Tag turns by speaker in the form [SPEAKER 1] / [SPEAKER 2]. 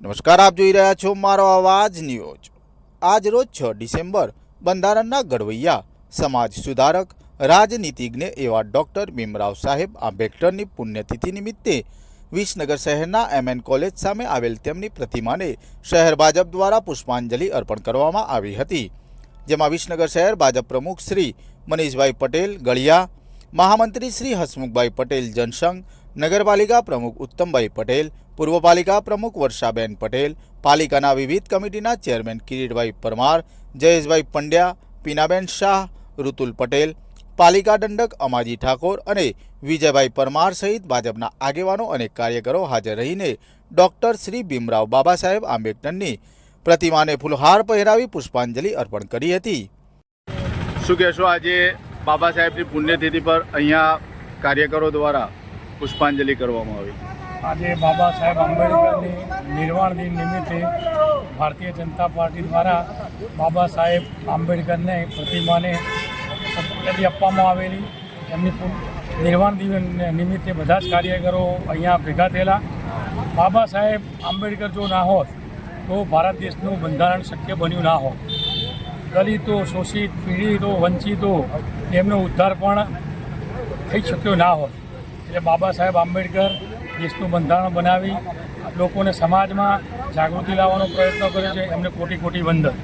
[SPEAKER 1] નમસ્કાર, આપ જોઈ રહ્યા છો મારો અવાજ ન્યૂઝ. આજ રોજ છ ડિસેમ્બર, બંધારણના ઘડવૈયા, સમાજ સુધારક, રાજનીતિજ્ઞ એવા ડૉક્ટર ભીમરાવ સાહેબ આંબેડકરની પુણ્યતિથિ નિમિત્તે વિસનગર શહેરના એમએન કોલેજ સામે આવેલ તેમની પ્રતિમાને શહેર ભાજપ દ્વારા પુષ્પાંજલિ અર્પણ કરવામાં આવી હતી. જેમાં વિસનગર શહેર ભાજપ પ્રમુખ શ્રી મનીષભાઈ પટેલ, ગળિયા, મહામંત્રી શ્રી હસમુખભાઈ પટેલ જનસંઘ નગરપાલિકા પ્રમુખ ઉત્તમભાઈ પટેલ, પૂર્વ પાલિકા પ્રમુખ વર્ષાબેન પટેલ, પાલિકાના વિવિધ કમિટીના ચેરમેન કિરીટભાઈ પરમાર, જયેશભાઈ પંડ્યા, પીનાબેન શાહ, ઋતુલ પટેલ, પાલિકા દંડક અમાજી ઠાકોર અને વિજયભાઈ પરમાર સહિત ભાજપના આગેવાનો અને કાર્યકરો હાજર રહીને ડોક્ટર શ્રી ભીમરાવ બાબા સાહેબ આંબેડકરની પ્રતિમાને ફૂલહાર પહેરાવી પુષ્પાંજલિ અર્પણ કરી હતી.
[SPEAKER 2] શું કહેશો આજે બાબા સાહેબની પુણ્યતિથિ પર અહીંયા કાર્યકરો દ્વારા પુષ્પાંજલિ કરવામાં આવી.
[SPEAKER 3] આજે બાબા સાહેબ આંબેડકરની નિર્વાણ દિન નિમિત્તે ભારતીય જનતા પાર્ટી દ્વારા બાબા સાહેબ આંબેડકરને પ્રતિમાને શ્રદ્ધાંજલિ આપવામાં આવેલી. એમની નિર્વાણ દિન નિમિત્તે બધા જ કાર્યકરો અહીંયા ભેગા થયેલા. બાબા સાહેબ આંબેડકર જો ના હોત, તો ભારત દેશનું બંધારણ શક્ય બન્યું ના હોત. દલિતો, શોષિત, પીડિતો, વંચિતો એમનો ઉદ્ધાર પણ થઈ શક્યો ના હોત. એટલે બાબા સાહેબ આંબેડકર દેશનું બંધારણ બનાવી લોકોને સમાજમાં જાગૃતિ લાવવાનો પ્રયત્ન કર્યો છે. એમને કોટી કોટી વંદન.